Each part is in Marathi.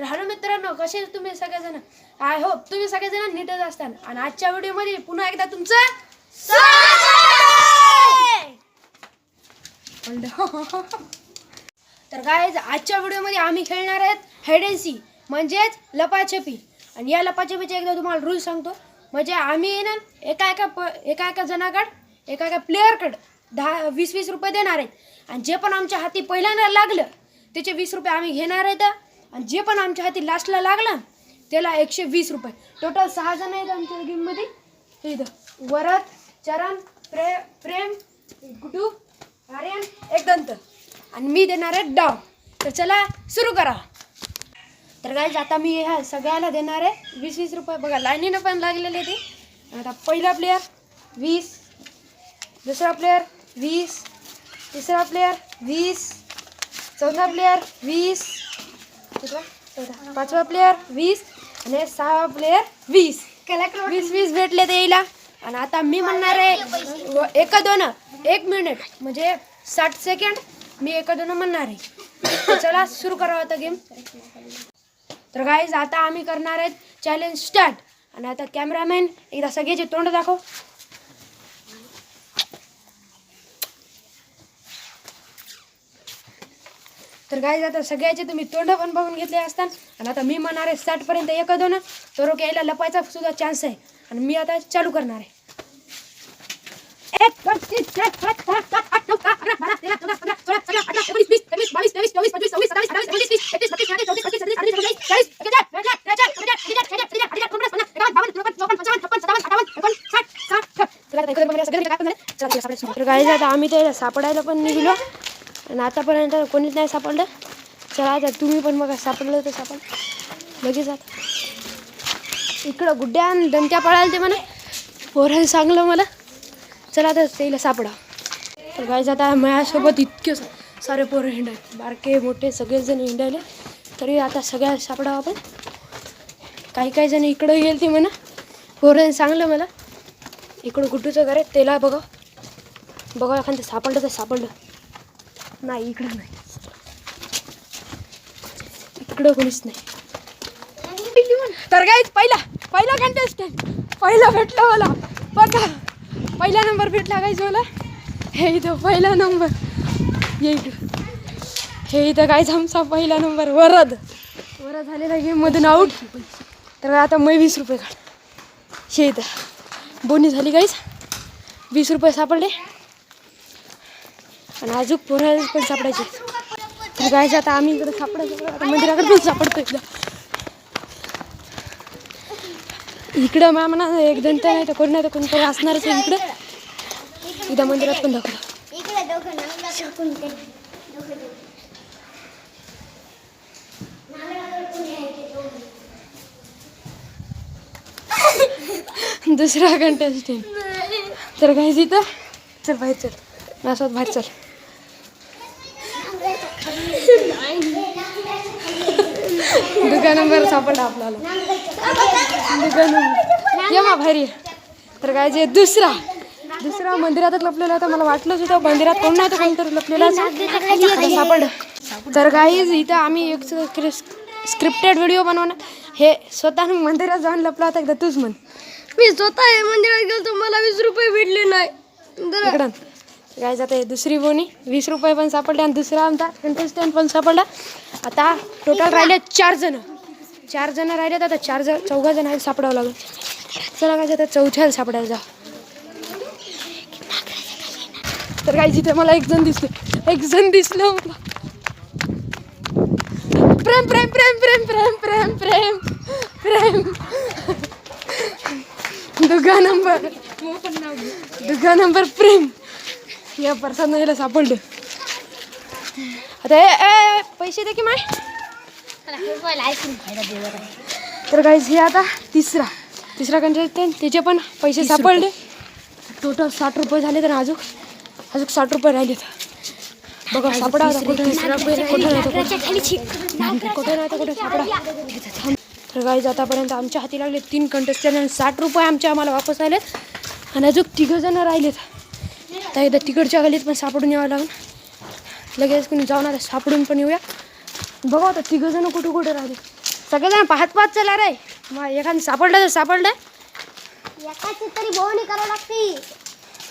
तर हॅलो मित्रांनो कसे तुम्ही सगळेजण? आय होप तुम्ही सगळेजण नीटच असताल आणि आजच्या व्हिडिओमध्ये पुन्हा एकदा तुमचं तर काय आजच्या व्हिडिओमध्ये आम्ही खेळणार आहेत हेडेन्सी म्हणजेच लपाछपी. आणि या लपाछपीचे एकदा तुम्हाला रूल सांगतो. म्हणजे आम्ही आहे ना एका एका प एका एका जणाकडं एका एका प्लेअरकडं दहा वीस वीस रुपये देणार आहेत. आणि जे पण आमच्या हाती पहिल्यांदा लागलं त्याचे वीस रुपये आम्ही घेणार आहेत. आणि जे पण आमच्या हाती लास्टला लागलं त्याला एकशे वीस रुपये. टोटल सहा जण आहेत आमच्या गेममध्ये हे इथं. वरद चरण प्रे प्रेम गुडू आर्यन एक दंत. आणि मी देणार आहे डाव तर चला सुरू करा. तर काय आता मी ह्या सगळ्याला देणार आहे वीस वीस रुपये. बघा लाईनीनं पण लागलेले ते. आता पहिला प्लेअर वीस. दुसरा प्लेअर वीस. तिसरा प्लेअर वीस. चौथा प्लेअर वीस. पाचवा प्लेयर वीस आणि सहावा प्लेयर वीस. वीस वीस भेटले ते येईला आणि आता मी म्हणणार आहे एक एका दोन एक मिनिट म्हणजे साठ सेकंड मी एका दोन म्हणणार आहे. चला सुरू करावं आता गेम तर गाईज आता आम्ही करणार आहेत चॅलेंज स्टार्ट आणि आता कॅमेरामॅन एकदा सगळ्याचे तोंड दाखव. तर गाईज आता सगळ्याचे तुम्ही तोंड पण बघून घेतले असतात. आणि आता मी म्हणणार आहे साठपर्यंत एक दोन तर ओके यायला लपायचा सुद्धा चान्स आहे. आणि मी आता चालू करणार आहे. आता आम्ही ते सापडायला पण निघलो. आणि आतापर्यंत कोणीच नाही सापडलं. चला आता तुम्ही पण बघा सापडलं तर सापड. लगेच आता. इकडं गुड्ड्या आणि दंत्या पळायला ते म्हणा. पोरं सांगलं मला. चला आता त्याला सापडा. तर गाईज आता माझ्यासोबत इतके सारे पोरं हिंडायचे बारके मोठे सगळेजण हिंडायले. तरी आता सगळ्या सापडावं आपण. काही काही जण इकडं गेले ते म्हणा. पोराने सांगलं मला. इकडं गुड्डूचं घर आहे त्याला बघा. बघा एखादं सापडलं तर सापडलं. नाही इकडं नाही. इकडं कोणीच नाही. तर काय पहिला पहिला कंटेस्टंट पहिला भेटला मला बघा पहिला नंबर भेटला गाईज मला. हे इथं पहिला नंबर ये इथं हे इथं गायज आमचा पहिला नंबर वरद. वरद झालेला गेममधून आऊट तर आता मी वीस रुपये काढ. हे इथं. बोनी झाली गाईज वीस रुपये सापडले. आणि अजून पोराला पण सापडायचे. तर गायचं आता आम्ही इकडे सापडायचं मंदिराकडे पण सापडतो एकदा इकडं मा म्हणा एक दंत नाही तर कोणी नाही तर कोणतरी असणारच आहे इकडं. इथं मंदिरात पण दाखवलं. इकडे दुसरा कंटेस्टंट तर काय इथं चल बाहेर चल. माझ्यासोबत बाहेर चल. दुकान नंबर सापडला आपल्याला. दुकान नंबर. ये मा बाहेर ये तर काय जे दुसरा. दुसरा मंदिरातच लपलेला होता. मला वाटलंच होतं मंदिरात कोण नाही तर कोणतरी लपलेला. सापडलं. तर काही इथं आम्ही एक स्क्रिप्टेड व्हिडिओ बनवणार. हे स्वतः मंदिरात जाऊन लपला होता. एकदा तूच म्हण. मी स्वतः मंदिरात गेलो मला वीस रुपये भेटले नाही. काय जाते दुसरी बोनी वीस रुपये पण सापडले आणि दुसरा आमचा कंटेस्टंट पण सापडला. आता टोटल राहिले चार जण. चार जण राहिले आता चार जण चौघा जण सापडावं लागेल. चला काय जातं चौथ्याला सापडायला जा. तर काय जिथे मला एक जण दिसले एक जण दिसलं प्रेम प्रेम प्रेम प्रेम प्रेम प्रेम प्रेम प्रेम. दुगा नंबर दुगा नंबर प्रेम. या परसाद याला सापडलं. आता ए, पैसे दे की माय? तर काहीच हे आता तिसरा. तिसरा कंटेस्टंट त्याचे पण पैसे सापडले. टोटल साठ रुपये झाले तर अजून अजून साठ रुपये राहिले बघा सापडा कुठे नाही सापडा. तर गाईज आतापर्यंत आमच्या हाती लागले तीन कंटेस्टंट आणि साठ रुपये आमचे आम्हाला वापस आलेत. आणि अजून तिघं जण राहिलेत. आता एकदा तिकडच्या गलीत पण सापडून यावं लागेल. लगेच कोणी जाऊन आता सापडून पण येऊया. बघा आता तिघं जण कुठं कुठं राहिले. सगळेजण पाहत पाहत चला रे. मग एखादं सापडलं तर सापडलं. एकाची तरी बोवणी करावं लागते.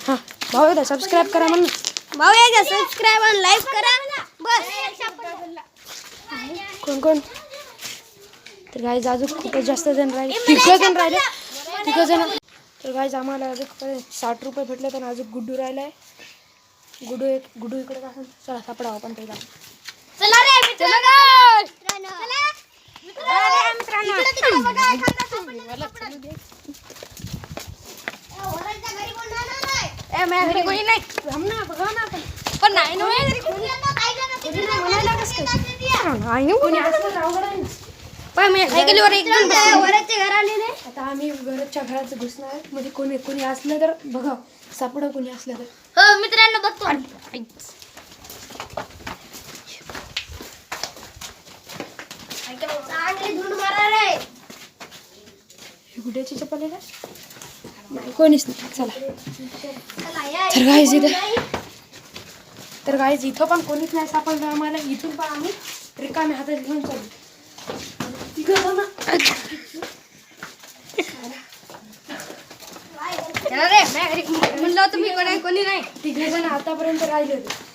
हां भाऊ सबस्क्राईब करा म्हणून. भाऊ एकदा सबस्क्राईब आणि लाईक करा. बस. कोण कोण? तर गाईज अजून खूपच जास्त जण राहिले? तिघं जण राहिले. तिघं जण. तर गाईज आम्हाला अजून साठ रुपये भेटले तर अजून गुड्डू राहिला आहे गुड्डू एक गुड्डू इकडे का चला सापडावं आपण पहिला चला रे पण नाही ना मी सायकलीवर एक जण वराच्या घर आलेले आता आम्ही घराच्या घरात घुसणार. म्हणजे कोणी कोणी असलं तर बघा सापडा कोणी असलं तर. हो मित्रांनो बघतो. चांगली धूळ मारा रे ही गुड्याची चप्पल आहे का नाही कोणीच नाही. चला. चला या तर गाईज इथं तर गाईज इथं पण कोणीच नाही सापडलं आम्हाला. इथून पण आम्ही रिकामे हातात घेऊन चालू तिकडं जाऊ ना. चला रे म्हणलं होतं मी कोणी कोणी नाही. तिघे जण आतापर्यंत राहिले होते.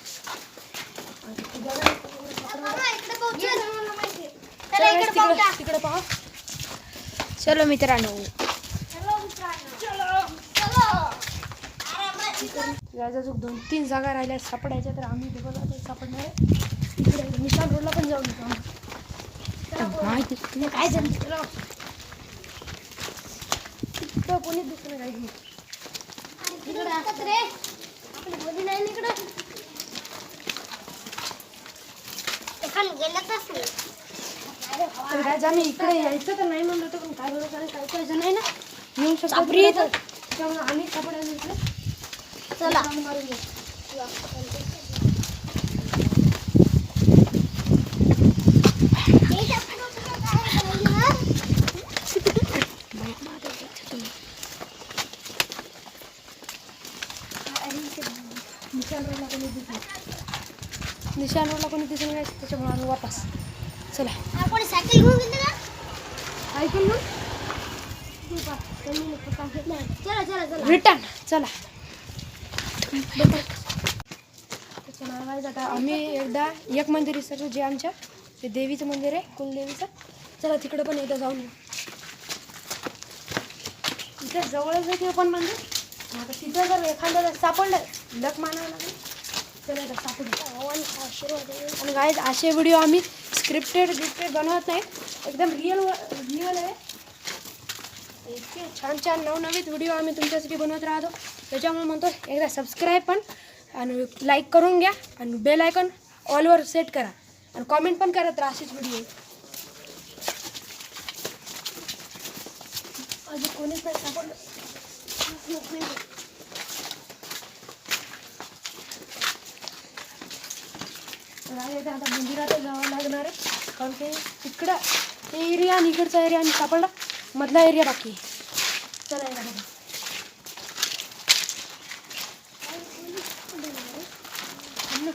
तिकडे पहा. चलो मित्रांनो. याच्या अजून दोन तीन जागा राहिल्या सापडायच्या तर आम्ही बघा सापडणार आहे. इकडे निशाण रोडला पण जाऊन येतो. माहिती काय झालं तिकडं? कोणीच दुसरं काही नाही. तर काय आम्ही इकडे यायचं तर नाही म्हणलं पण काय बरोबर काय जण आहे ना? येऊ येतात. त्यामुळे आम्ही इकडे चला मारून घेऊ निशाण रोडला कोणी दिसलं निशाण रोडला कोणी दिसून नाही त्याच्यामुळे आम्ही वापस चला आपण सायकल घेऊन गेले का ऐकून ना चला चला चला चला. आता आम्ही एकदा एक मंदिर विसरलो जे आमच्या ते देवीचं मंदिर आहे कुलदेवीचं. चला तिकडे पण एकदा जाऊन इथे जवळच आहे ते पण मंदिर. आता तिथं जर एखाद्याला सापडलं लक मानावं लागेल. चला आता सापडलं आणि गाईज असे व्हिडिओ आम्ही स्क्रिप्टेड बिप्टेड बनवत नाही. एकदम रिअल रिअल आहे. छान छान नवनवीन व्हिडिओ आम्ही तुमच्यासाठी बनवत राहतो. त्याच्यामुळे म्हणतो एकदा सबस्क्राईब पण आणि लाईक करून घ्या आणि बेल आयकॉन ऑलवर सेट करा. आणि कॉमेंट पण करत राहा असेच व्हिडिओ अजून कोणीच नाही सापडलं. आता मंदिरातच जावं लागणार आहे. कारण की तिकडं ते एरिया आणि इकडचा एरिया आणि सापडला. मधला एरिया बाकी आहे. चला या बघा. थांब ना.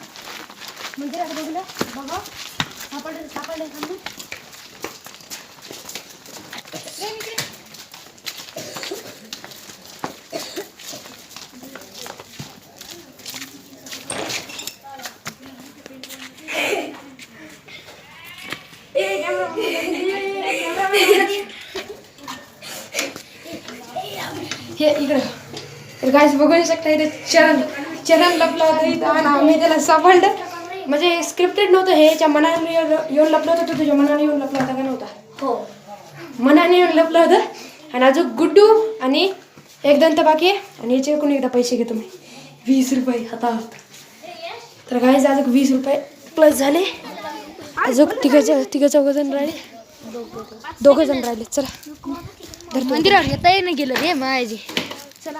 मंदिरात बघलं बघा सापडलं सापडलं थांब ना. हे इकडं तर गायस बघू शकता इथे चरण चरण लपला होता इथं आणि आम्ही त्याला सापडलं म्हणजे स्क्रिप्टेड नव्हतं हे याच्या मनाने येऊन- लपलं होतं तो तुझ्या मनाने येऊन लपला होता का नव्हता? हो. मनाने येऊन लपलं होतं. आणि अजून गुड्डू आणि एक दंत बाकी आहे. आणि याच्याकडून एकदा पैसे घेतो मी वीस रुपये हातात. तर गायस अजून वीस रुपये प्लस झाले. अजून तिघं तिघं चौघ जण राहिले. दोघं जण राहिले. चला. मंदिरावर येता नाही गेलं रे माझी चला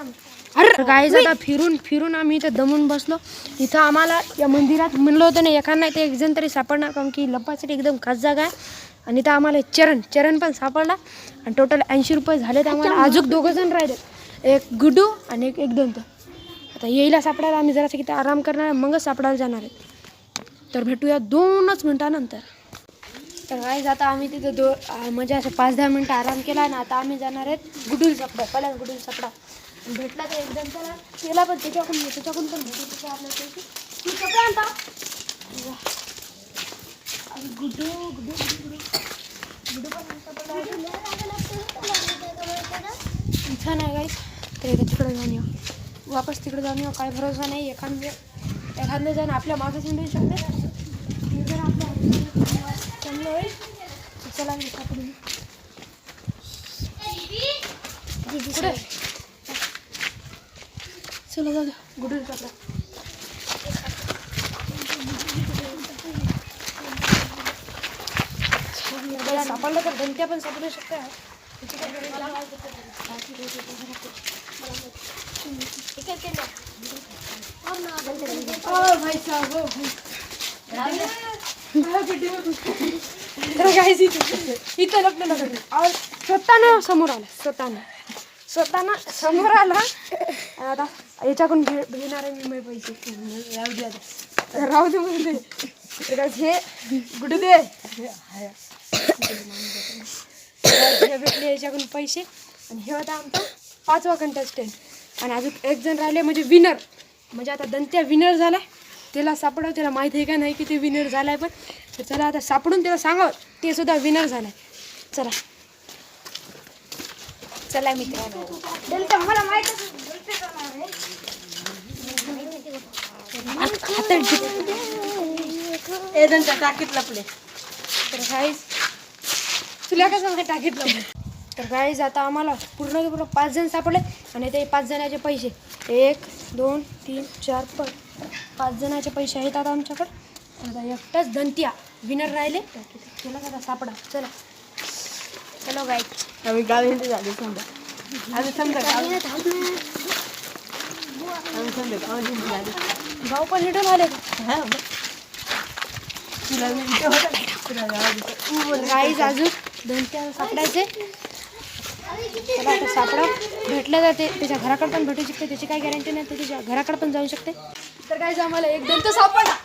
अरे! गाईज आता फिरून फिरून आम्ही इथं दमून बसलो. इथं आम्हाला या मंदिरात म्हणलं होतं ना एखादा नाही तर एक जण तरी सापडणार कारण की लपासाठी एकदम खास जागा आहे. आणि इथं आम्हाला चरण चरण पण सापडला. आणि टोटल ऐंशी रुपये झालेत आम्हाला. अजून दोघं जण राहिले एक गुडू आणि एक एक दंत. आता येईला सापडायला आम्ही जरासं किती आराम करणार आहे, मगच सापडायला जाणार आहे तर भेटूया दोनच मिनटानंतर. तर काय आता आम्ही तिथे दो म्हणजे असं पाच दहा मिनटं आराम केला आणि आता आम्ही जाणार आहेत गुडूल सापडा पहिला गुडूल सापडा भेटला तर एकदम त्याला केला पण त्याच्याकडून त्याच्याकडून पण भेटू तिथे आपल्या पैसे. तू कपडा आणता? गुडू गुडू गुडू गुडू पण छान आहे गाईस तर एकदा तिकडे जाऊन येऊ. वापस तिकडे जाऊन येऊ. काय भरोसा नाही. एखादं एखादं जण आपल्या मागेच येऊ शकते. जर आपल्या चांगलं होईल तर चला मी सापडून. कुठे? चला जाऊ द्या सापडा आपल्याला सापडलं तर घंट्या पण सापडू इथं लग्न स्वतःनं समोर आला. स्वतःनं. स्वतःनं समोर आला. आता याच्याकडून घे घेणार आहे मी माझे पैसे. राहू दे आता. राहू दे तर हे गुड दे. हे भेटले याच्याकडून पैसे. आणि हे होता आमचा पाचवा कंटेस्टंट आणि अजून एक जण राहिले म्हणजे विनर म्हणजे आता दंत्या विनर झालाय. त्याला सापडावं त्याला माहिती आहे का नाही की ते विनर झालाय पण. तर चला आता सापडून त्याला सांगावं ते सुद्धा विनर झालाय. चला. चला मित्रांनो. दंत्या मला माहीत टाकीत लपले तर गाईज तुला कसं टाकीत लपले तर गाईज आता आम्हाला पूर्ण पूर्ण पाच जण सापडले आणि ते पाच जणाचे पैसे एक दोन तीन चार पाच पाच जणाचे पैसे आहेत आता आमच्याकडे. आता एकटाच दंतिया विनर राहिले तुला आता सापडा? चला चलो. गाई आम्ही गावी झाली समजा आम्ही समजा आम्ही समजा गाव पण रिटर्न आले. हा गाईज अजून दंत्या सापडायचे. त्याला आता सापडा. भेटलं जाते त्याच्या घराकडे पण भेटू शकते. त्याची काही गॅरंटी नाही तर त्याच्या घराकडे पण जाऊ शकते. तर काय आम्हाला एक दंत सापडला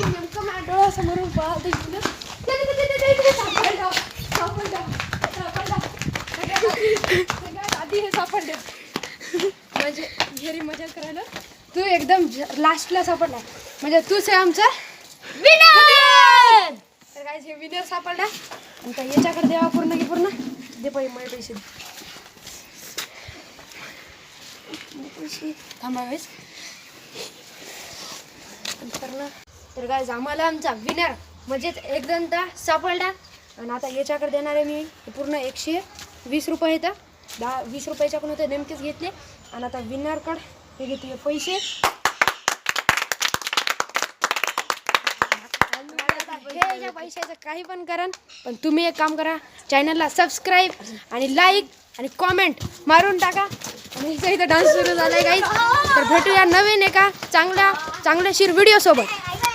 नेमकं माझ्या डोळ्यासमोरून पळालं इकडं. ते- ते- ते- ते- ते- ते सापडला, सापडला, सापडला. सगळ्यात आधी हे सापडले. म्हणजे घरी मजा करायला. तू एकदम लास्टला सापडला. म्हणजे तूच आहे आमचा विनर तर काय हे विनर सापडला. आणि त्या याच्याकडे द्यावा पूर्ण की पूर्ण. दे पै माझे पैसे. पैसे. थांबा वेळेस तर ना तर काय आम्हाला आमचा विनर म्हणजेच एक दंता सापडला. आणि आता याच्याकडे देणार आहे मी पूर्ण एकशे वीस रुपये येतं दहा वीस रुपयाच्याकडून होते नेमकेच घेतले. आणि आता विनरकडे हे घेते पैसे. हे याच्या पैशाचं काही पण करा पण तुम्ही एक काम करा चॅनलला सबस्क्राईब आणि लाईक आणि कॉमेंट मारून टाका. आणि इथं इथं डान्स सुरू झालाय काही तर भेटूया नवीन एका चांगल्या चांगल्याशीर व्हिडिओ सोबत.